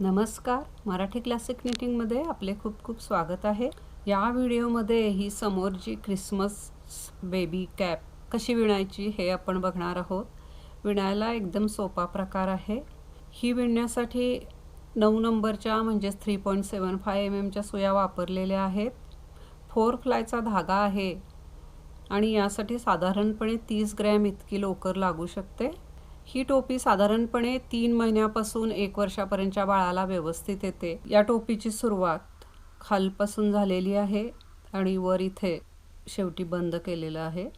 नमस्कार. मराठी क्लासिक निटिंगमध्ये आपले खूप खूप स्वागत आहे. या व्हिडिओमध्ये ही समोरची क्रिसमस बेबी कॅप कशी विणायची हे आपण बघणार आहोत. विणायला एकदम सोपा प्रकार आहे. ही विणण्यासाठी नऊ नंबरच्या म्हणजेच three point seven five M एमच्या सुया वापरलेल्या आहेत. फोर फ्लायचा धागा आहे. आणि यासाठी साधारणपणे तीस ग्रॅम इतकी लोकर लागू शकते. ही टोपी साधारणपणे तीन महिन्यापासून एक वर्षापर्यंतच्या बाळाला व्यवस्थित येते. या टोपीची सुरुवात खालपासून झालेली आहे आणि वर इथे शेवटी बंद केलेलं आहे.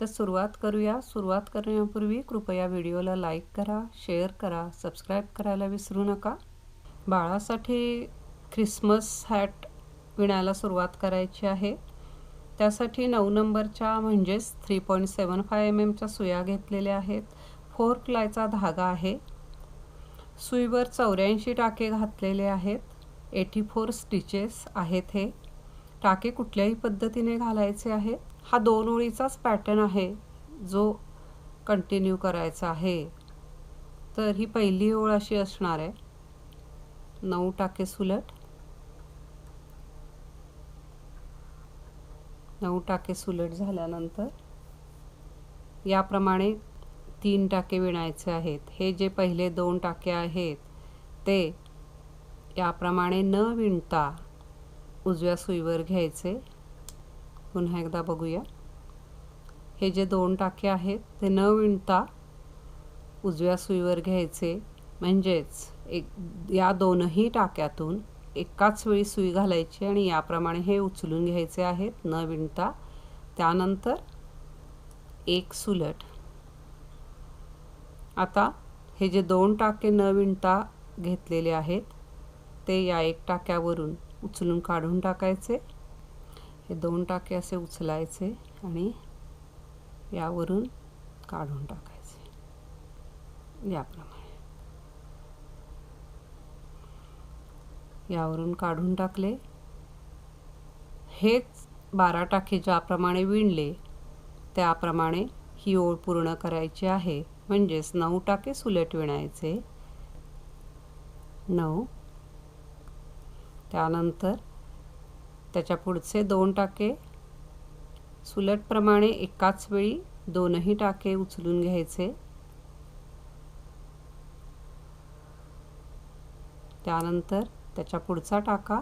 तर सुरुवात करूया. सुरुवात करण्यापूर्वी कृपया व्हिडिओला लाईक करा शेअर करा सबस्क्राईब करायला विसरू नका. बाळासाठी ख्रिसमस हॅट विणायला सुरुवात करायची आहे. त्यासाठी नऊ नंबरच्या म्हणजेच three point seven five M एमच्या सुया घेतलेल्या आहेत. फोर प्लायचा धागा आहे. सुईवर चौऱ्याऐंशी टाके घातलेले आहेत. एटी फोर स्टिचेस आहेत हे. टाके कुठल्याही पद्धतीने घालायचे आहेत हा दोन ओळीचाच पॅटर्न आहे जो कंटिन्यू करायचा आहे. तर ही पहिली ओळ अशी असणार आहे. नऊ टाके सुलट. नऊ टाके सुलट झाल्यानंतर याप्रमाणे तीन टाके विणायचे आहेत. हे जे पहिले दोन टाके आहेत ते याप्रमाणे न विणता उजव्या सुईवर घ्यायचे. पुन्हा एकदा बघूया. हे जे दोन टाके आहेत ते न विणता उजव्या सुईवर घ्यायचे. म्हणजेच एक या दोनही टाक्यातून एकाच वेळी सुई घालायची आणि याप्रमाणे हे उचलून घ्यायचे आहेत न विणता. त्यानंतर एक सुलट. आता हे जे दोन टाके न विणता घेतलेले आहेत ते या एक टाक्यावरून उचलून काढून टाकायचे. हे दोन टाके असे उचलायचे आणि यावरून काढून टाकायचे. याप्रमाणे. यावरून काढून टाकले. हेच बारा टाके ज्याप्रमाणे विणले त्याप्रमाणे ही ओळ पूर्ण करायची आहे. म्हणजेच नऊ टाके सुलट विणायचे. नऊ. त्यानंतर त्याच्या पुढचे दोन टाके सुलटप्रमाणे एकाच वेळी दोनही टाके उचलून घ्यायचे. त्यानंतर त्याच्या पुढचा टाका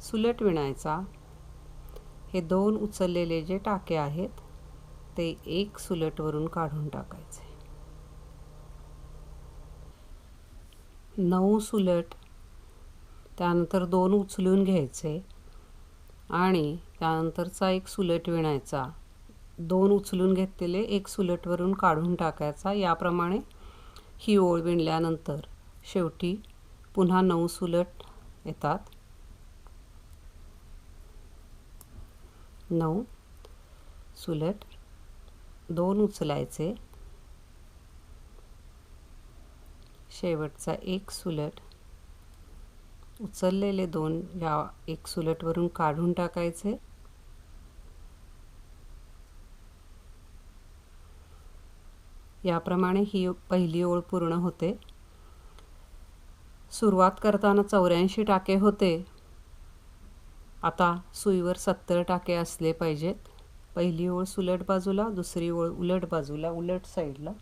सुलट विणायचा. हे दोन उचललेले जे टाके आहेत ते एक सुलटवरून काढून टाकायचे. नऊ सुलट त्यानंतर दोन उचलून घ्यायचे आणि त्यानंतरचा एक सुलट विणायचा. दोन उचलून घेतलेले एक सुलटवरून काढून टाकायचा. याप्रमाणे ही ओळ विणल्यानंतर शेवटी पुन्हा नऊ सुलट येतात. नऊ सुलट दोन उचलायचे. शेवटचा एक सुलट. उचललेले दोन या एक सुलटवरून काढून टाकायचे. याप्रमाणे ही पहिली ओळ पूर्ण होते. सुरुवात करताना चौऱ्याऐंशी टाके होते. आता सुईवर सत्तर टाके असले पाहिजेत. पहिली ओळ सुलट बाजूला दुसरी ओळ उलट बाजूला उलट साईडला.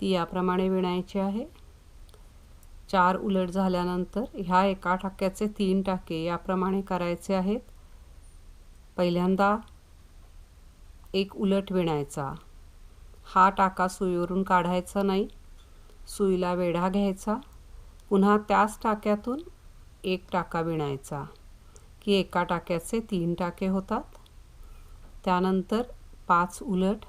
ती याप्रमाणे विणायची आहे. चार उलट झाल्यानंतर ह्या एका टाक्याचे तीन टाके याप्रमाणे करायचे आहेत. पहिल्यांदा एक उलट विणायचा. हा टाका सुईवरून काढायचा नाही. सुईला वेढा घ्यायचा. पुन्हा त्याच टाक्यातून एक टाका विणायचा की एका टाक्याचे तीन टाके होतात. त्यानंतर पाच उलट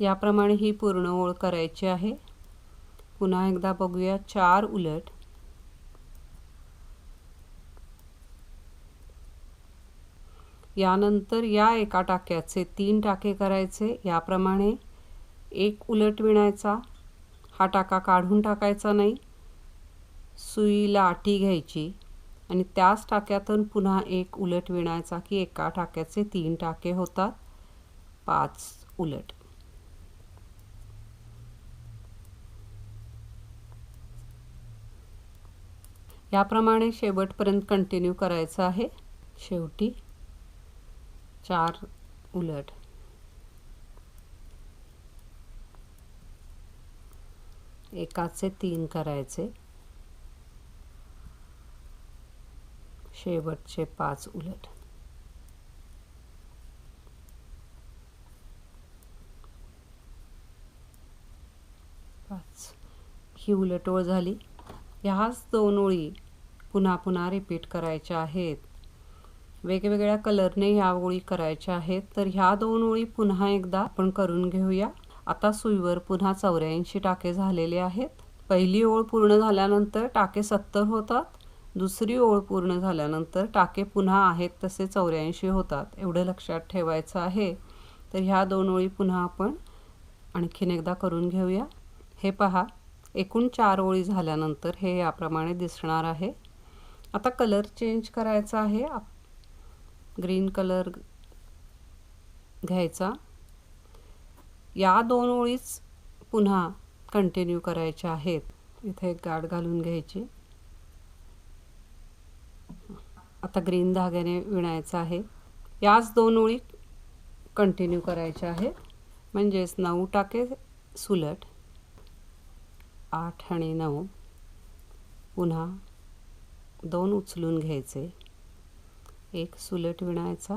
याप्रमाणे ही पूर्ण ओळ करायची आहे. पुन्हा एकदा बघूया. चार उलट. यानंतर या एका टाक्याचे तीन टाके करायचे. याप्रमाणे एक उलट विणायचा. हा टाका काढून टाकायचा नाही. सुईला आटी घ्यायची. आणि त्याच टाक्यातून पुन्हा एक उलट विणायचा की एका टाक्याचे तीन टाके होतात. पाच उलट. याप्रमाणे शेवटपर्यंत कंटिन्यू करायचं आहे. शेवटी चार उलट. एकाचे तीन करायचे. शेवटचे पाच उलट. पाच. ही उलट ओळ झाली. ह्याच दोन ओळी पुन्हा पुन्हा रिपीट करायच्या आहेत. वेगवेगळ्या कलरने ह्या ओळी करायच्या आहेत. तर ह्या दोन ओळी पुन्हा एकदा आपण करून घेऊया. आता सुईवर पुन्हा चौऱ्याऐंशी टाके झालेले आहेत. पहिली ओळ पूर्ण झाल्यानंतर टाके सत्तर होतात. दुसरी ओळ पूर्ण झाल्यानंतर टाके पुन्हा आहेत तसे चौऱ्याऐंशी होतात. एवढं लक्षात ठेवायचं आहे. तर ह्या दोन ओळी पुन्हा आपण आणखीन एकदा करून घेऊया. हे पहा एकूण चार ओळी झाल्यानंतर हे याप्रमाणे दिसणार आहे. आता कलर चेंज करायचा आहे. ग्रीन कलर घ्यायचा. या दोन ओळीच पुन्हा कंटिन्यू करायच्या आहेत. इथे एक गाठ घालून घ्यायची. आता ग्रीन धाग्याने विणायचं आहे. याच दोन ओळी कंटिन्यू करायच्या आहे म्हणजेच नऊ टाके सुलट आठ आणि नऊ. पुन्हा दोन उचलून घ्यायचे. एक सुलट विणायचा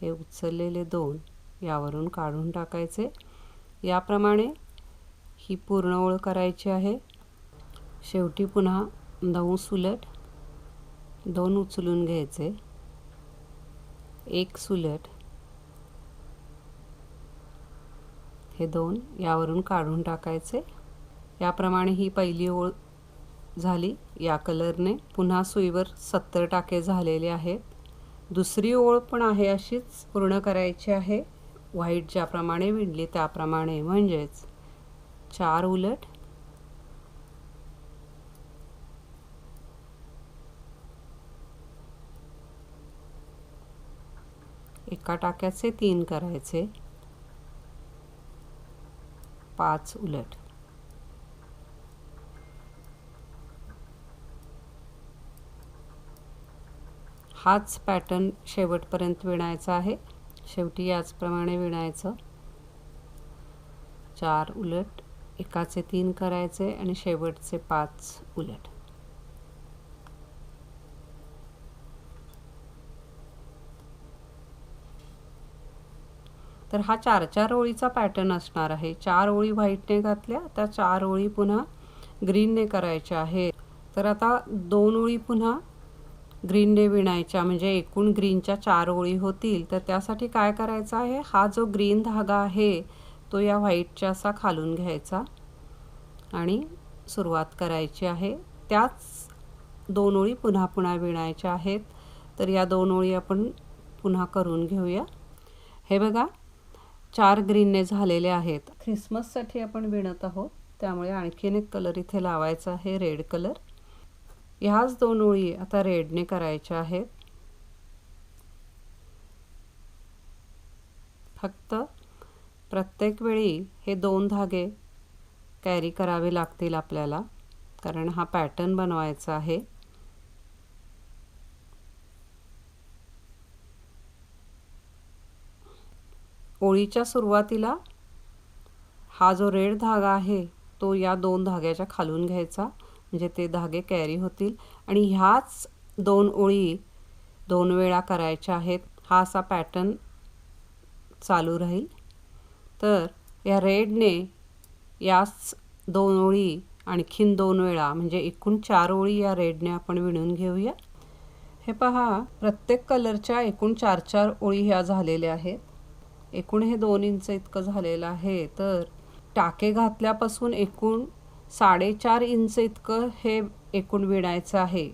हे उचललेले दोन यावरून काढून टाकायचे. याप्रमाणे ही पूर्ण ओळ करायची आहे. शेवटी पुन्हा नऊ सुलट दोन उचलून घ्यायचे. एक सुलट हे दोन यावरून काढून टाकायचे. याप्रमाणे ही पहिली ओळ झाली. या कलरने पुन्हा सुईवर सत्तर टाके झालेले आहेत. दुसरी ओळ पण आहे अशीच पूर्ण करायची आहे. व्हाईट ज्याप्रमाणे विणली त्याप्रमाणे म्हणजेच चार उलट. एका टाक्याचे तीन करायचे. पाच उलट. हाच पॅटर्न शेवटपर्यंत विणायचा आहे. शेवटी याचप्रमाणे विणायचं. चार उलट एकाचे तीन करायचे आणि शेवटचे पाच उलट. तर हा चार चार ओळीचा पॅटर्न असणार आहे. चार ओळी व्हाईटने घातल्या त्या चार ओळी पुन्हा ग्रीनने करायच्या आहेत. तर आता दोन ओळी पुन्हा ग्रीनने विणायच्या म्हणजे एकूण ग्रीनच्या चार ओळी होतील. तर त्यासाठी काय करायचं आहे? हा जो ग्रीन धागा आहे तो या व्हाईटच्या असा खालून घ्यायचा आणि सुरुवात करायची आहे. त्याच दोन ओळी पुन्हा पुन्हा विणायच्या आहेत. तर या दोन ओळी आपण पुन्हा करून घेऊया. हे बघा चार ग्रीनने झालेले आहेत. ख्रिसमससाठी आपण विणत आहोत. त्यामुळे आणखीन एक कलर इथे लावायचा आहे रेड कलर ह्याच दोन ओळी आता रेडने करायच्या आहेत. फक्त प्रत्येक वेळी हे दोन धागे कॅरी करावे लागतील आपल्याला कारण हा पॅटर्न बनवायचा आहे. ओळीच्या सुरुवातीला हा जो रेड धागा आहे तो या दोन धाग्याच्या खालून घ्यायचा. म्हणजे ते धागे कॅरी होतील. आणि ह्याच दोन ओळी दोन वेळा करायच्या आहेत. हा असा पॅटर्न चालू राहील. तर या रेडने याच दोन ओळी आणखीन दोन वेळा म्हणजे एकूण चार ओळी या रेडने आपण विणून घेऊया. हे पहा प्रत्येक कलरच्या एकूण चार चार ओळी ह्या झालेल्या आहेत. एकूण हे दोन इंच इतकं झालेलं आहे. तर टाके घातल्यापासून एकूण साडेचार इंच इतकं हे एकूण विणायचं आहे.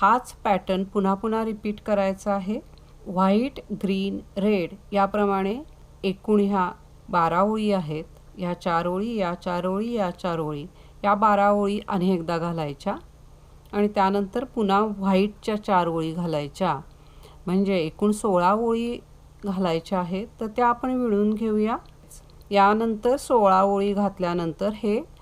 हाच पॅटर्न पुन्हा पुन्हा रिपीट करायचा आहे. व्हाईट ग्रीन रेड याप्रमाणे एकूण ह्या बारा ओळी आहेत. ह्या चार ओळी या चार ओळी या चार ओळी या बारा ओळी आणि एकदा घालायच्या. आणि त्यानंतर पुन्हा व्हाईटच्या चार ओळी घालायच्या. म्हणजे एकूण सोळा ओळी घालायच्या आहेत तर त्या आपण विळून घेऊया. यानंतर सोळा ओळी घातल्यानंतर हे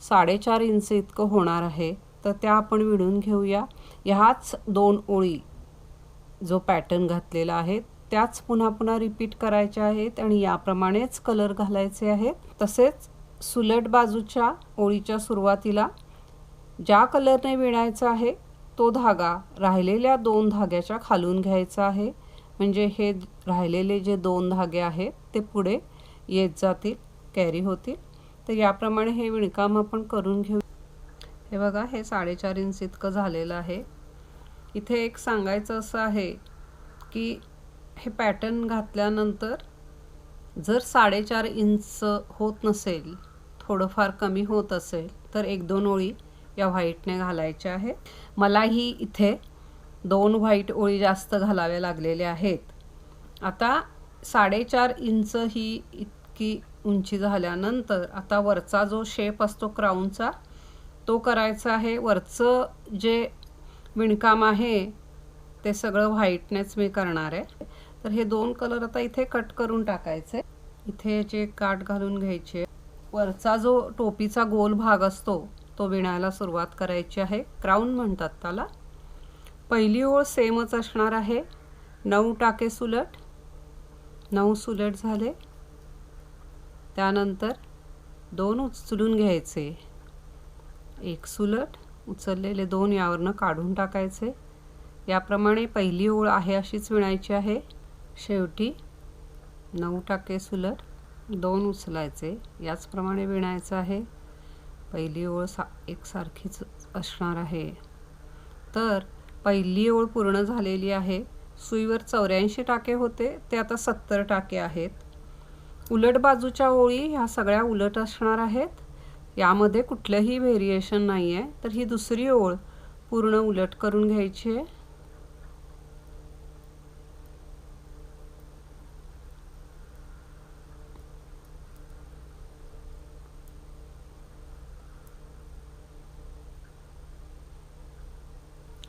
साडेचार इंच इतकं होणार आहे तर त्या आपण विणून घेऊया. ह्याच दोन ओळी जो पॅटर्न घातलेला आहे त्याच पुन्हा पुन्हा रिपीट करायच्या आहेत आणि याप्रमाणेच कलर घालायचे आहेत. तसेच सुलट बाजूच्या ओळीच्या सुरुवातीला ज्या कलरने विणायचा आहे तो धागा राहिलेल्या दोन धाग्याच्या खालून घ्यायचा आहे. म्हणजे हे राहिलेले जे दोन धागे आहेत ते पुढे येत जातील कॅरी होतील. तर याप्रमाणे हे विणकाम आपण करून घेऊ. हे बघा हे साडेचार इंच इतकं झालेलं आहे. इथे एक सांगायचं असं आहे की हे पॅटर्न घातल्यानंतर जर साडेचार इंच होत नसेल थोडंफार कमी होत असेल तर एक दोन ओळी या व्हाईटने घालायच्या आहेत. मलाही इथे दोन व्हाईट ओळी जास्त घालाव्या लागलेल्या आहेत. आता साडेचार इंच ही इतकी उंची झाल्यानंतर आता वरचा जो शेप असतो क्राऊनचा तो करायचा आहे. वरचं जे विणकाम आहे ते सगळं व्हाईटनेच मी करणार आहे. तर हे दोन कलर आता इथे कट करून टाकायचे. इथे याचे काठ घालून घ्यायचे वरचा जो टोपीचा गोल भाग असतो तो विणायला सुरुवात करायची आहे. क्राऊन म्हणतात त्याला. पहिली ओळ सेमच असणार आहे. नऊ टाके सुलट. नऊ सुलट झाले. त्यानंतर दोन उचलून घ्यायचे. एक सुलट उचललेले दोन यावरनं काढून टाकायचे. याप्रमाणे पहिली ओळ आहे अशीच विणायची आहे. शेवटी नऊ टाके सुलट दोन उचलायचे. याचप्रमाणे विणायचं आहे. पहिली ओळ सा एकसारखीच असणार आहे. तर पहिली ओळ पूर्ण झालेली आहे. सुईवर चौऱ्याऐंशी टाके होते ते आता सत्तर टाके आहेत. उलट बाजूच्या ओळी ह्या सगळ्या उलट असणार आहेत. यामध्ये कुठलंही व्हेरिएशन नाही आहे तर ही दुसरी ओळ पूर्ण उलट करून घ्यायची आहे.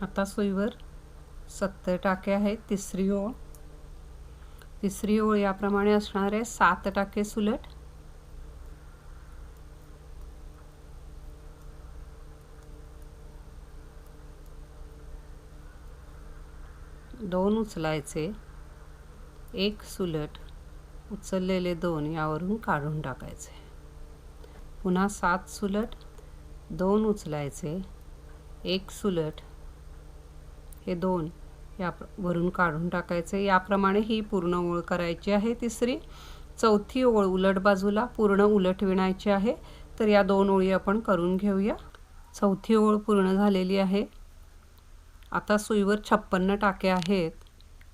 आता सुईवर सत्तर टाके आहेत तिसरी ओळ. तिसरी ओळ याप्रमाणे असणार आहे सात टाके सुलट. दोन उचलायचे एक सुलट उचललेले दोन यावरून काढून टाकायचे. पुन्हा सात सुलट दोन उचलायचे एक सुलट हे दोन या वरून काढून टाकायचे. याप्रमाणे ही पूर्ण ओळ करायची आहे. तिसरी चौथी ओळ उलट बाजूला पूर्ण उलट विणायची आहे. तर या दोन ओळी आपण करून घेऊया. चौथी ओळ पूर्ण झालेली आहे. आता सुईवर छप्पन्न टाके आहेत.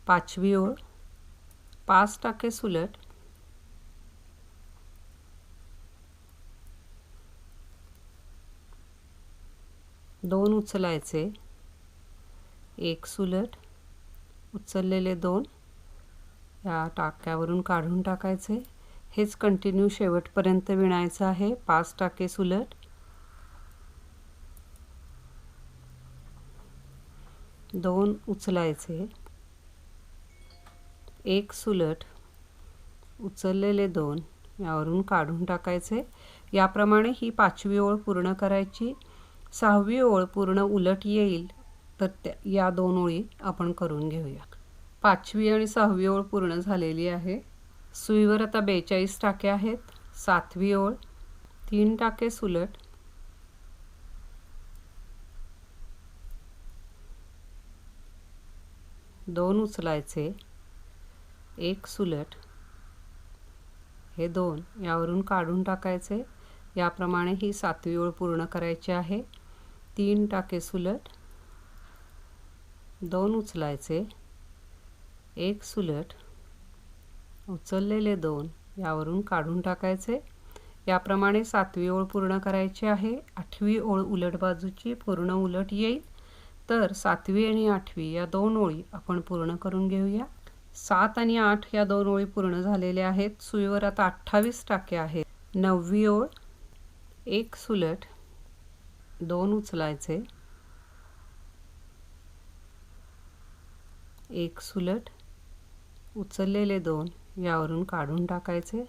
पाचवी ओळ. पाच टाके सुलट. दोन उचलायचे. एक सुलट. उचललेले दोन. या टाक्यावरून काढून टाकायचे. हेच कंटिन्यू शेवटपर्यंत विणायचं आहे. पाच टाके सुलट. दोन उचलायचे. एक सुलट. उचललेले दोन. यावरून काढून टाकायचे. याप्रमाणे ही पाचवी ओळ पूर्ण करायची. सहावी ओळ पूर्ण उलट येईल. तर त्या या दोन ओळी आपण करून घेऊया पाचवी आणि सहावी ओळ पूर्ण झालेली आहे. सुईवर आता बेचाळीस टाके आहेत. सातवी ओळ तीन टाके सुलट. दोन उचलायचे. एक सुलट. हे दोन यावरून काढून टाकायचे. याप्रमाणे ही सातवी ओळ पूर्ण करायची आहे. तीन टाके सुलट. दोन उचलायचे. एक सुलट. उचललेले दोन यावरून काढून टाकायचे. याप्रमाणे सातवी ओळ पूर्ण करायची आहे. आठवी ओळ उलट बाजूची पूर्ण उलट येईल. तर सातवी आणि आठवी या दोन ओळी आपण पूर्ण करून घेऊया. सात आणि आठ या दोन ओळी पूर्ण झालेल्या आहेत. सुईवर आता अठ्ठावीस टाके आहेत. नववी ओळ. एक सुलट. दोन उचलायचे. एक सुलट उचललेले दोन यावरून काढून टाकायचे.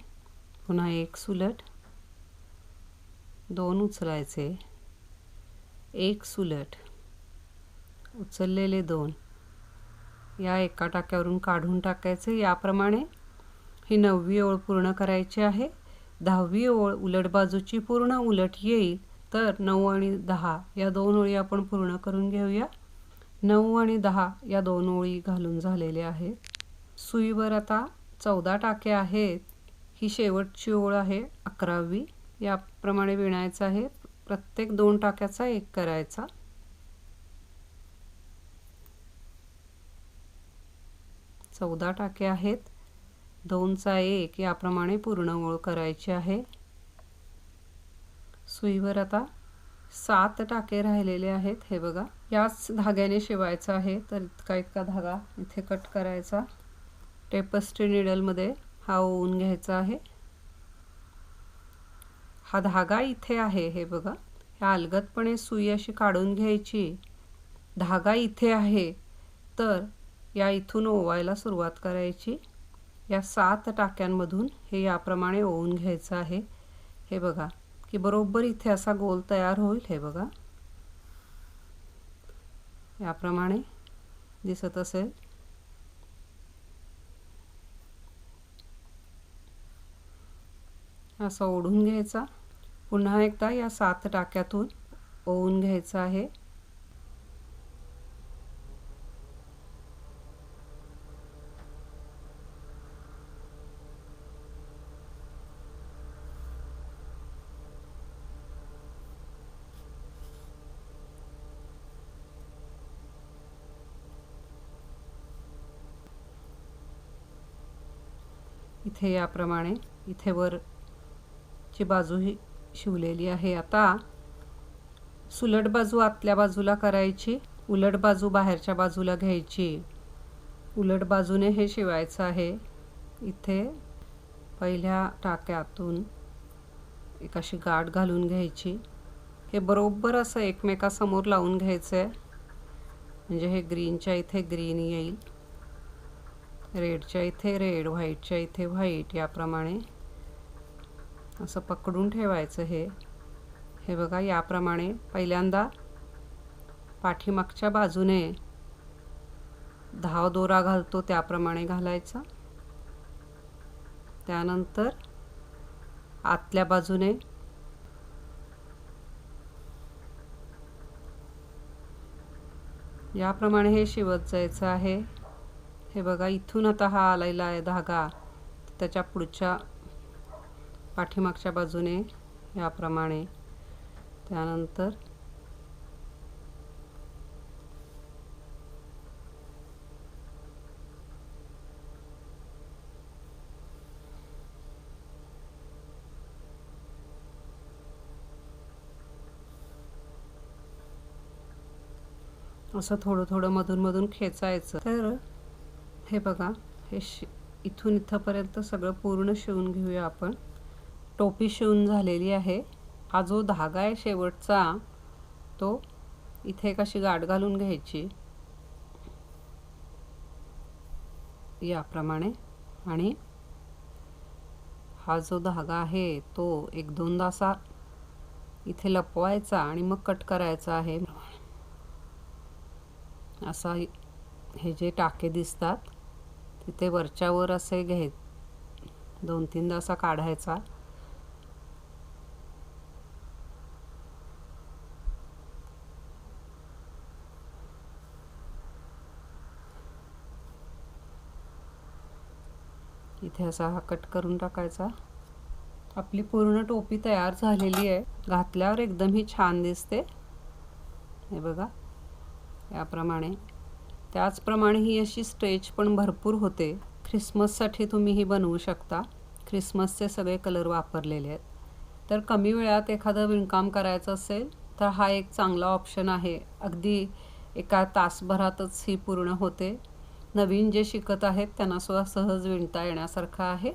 पुन्हा एक सुलट दोन उचलायचे. एक सुलट उचललेले दोन या एका टाक्यावरून काढून टाकायचे. याप्रमाणे ही नववी ओळ पूर्ण करायची आहे. दहावी ओळ उलट बाजूची पूर्ण उलट येईल. तर नऊ आणि दहा या दोन ओळी आपण पूर्ण करून घेऊया. नऊ आणि दहा या दोन ओळी घालून झालेल्या आहेत सुईवर आता चौदा टाके आहेत. ही शेवटची ओळ आहे अकरावी. याप्रमाणे विणायचं आहे. प्रत्येक दोन टाक्याचा एक करायचा. चौदा टाके आहेत. दोनचा एक याप्रमाणे पूर्ण ओळ करायची आहे. सुईवर आता सात टाके राहिलेले आहेत. हे बघा. याच धाग्याने शिवायचं आहे. तर इतका इतका धागा इथे कट करायचा. टेपस्ट्री निडलमध्ये हा ओवून घ्यायचा आहे. हा धागा इथे आहे हे बघा. ह्या अलगदपणे सुई अशी काढून घ्यायची. धागा इथे आहे. तर या इथून ओवायला सुरुवात करायची. या सात टाक्यांमधून हे याप्रमाणे ओवून घ्यायचं आहे. हे बघा की बरोबर इथे असा गोल तयार होईल. हे बघा. याप्रमाणे दिसत असेल. असा ओढून घ्यायचा. पुन्हा एकदा या सात टाक्यातून ओवून घ्यायचं आहे. इथे याप्रमाणे इथे वरची बाजू ही शिवलेली आहे. आता सुलट बाजू आतल्या बाजूला करायची उलट बाजू बाहेरच्या बाजूला घ्यायची. उलट बाजूने हे शिवायचं आहे. इथे पहिल्या टाक्यातून एक अशी गाठ घालून घ्यायची. हे बरोबर असं एकमेकासमोर लावून घ्यायचं आहे म्हणजे हे ग्रीनच्या इथे ग्रीन येईल. रेडच्या इथे रेड व्हाईटच्या इथे व्हाईट याप्रमाणे असं पकडून ठेवायचं हे. हे बघा याप्रमाणे पहिल्यांदा पाठीमागच्या बाजूने धाव दोरा घालतो त्याप्रमाणे घालायचा. त्यानंतर आतल्या बाजूने याप्रमाणे हे शिवत जायचं आहे. हे बघा इथून आता हा आलेला आहे धागा. त्याच्या पुढच्या पाठीमागच्या बाजूने याप्रमाणे. त्यानंतर असं थोडं थोडं मधून मधून खेचायचं. तर हे बघा हे शि इथून इथंपर्यंत सगळं पूर्ण शिवून घेऊया आपण. टोपी शिवून झालेली आहे. हा जो धागा आहे शेवटचा तो इथे एक अशी गाठ घालून घ्यायची. याप्रमाणे. आणि हा जो धागा आहे तो एक दोनदा असा इथे लपवायचा आणि मग कट करायचा आहे. असा हे जे टाके दिसतात तिथे वरच्यावर असे घे दोन तीनदा असा काढायचा. इथे असा हा कट करून टाकायचा. आपली पूर्ण टोपी तयार झालेली आहे. घातल्यावर एकदम ही छान दिसते. हे बघा. याप्रमाणे. त्याचप्रमाणे ही अशी स्ट्रेच पण भरपूर होते. ख्रिसमससाठी तुम्ही ही बनवू शकता. ख्रिसमसचे सगळे कलर वापरलेले आहेत. तर कमी वेळात एखादं विणकाम करायचं असेल तर हा एक चांगला ऑप्शन आहे. अगदी एका तासभरातच ही पूर्ण होते. नवीन जे शिकत आहेत त्यांना सुद्धा सहज विणता येण्यासारखं आहे.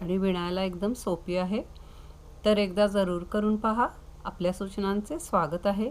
आणि विणायला एकदम सोपी आहे. तर एकदा जरूर करून पहा. आपल्या सूचनांचे स्वागत आहे.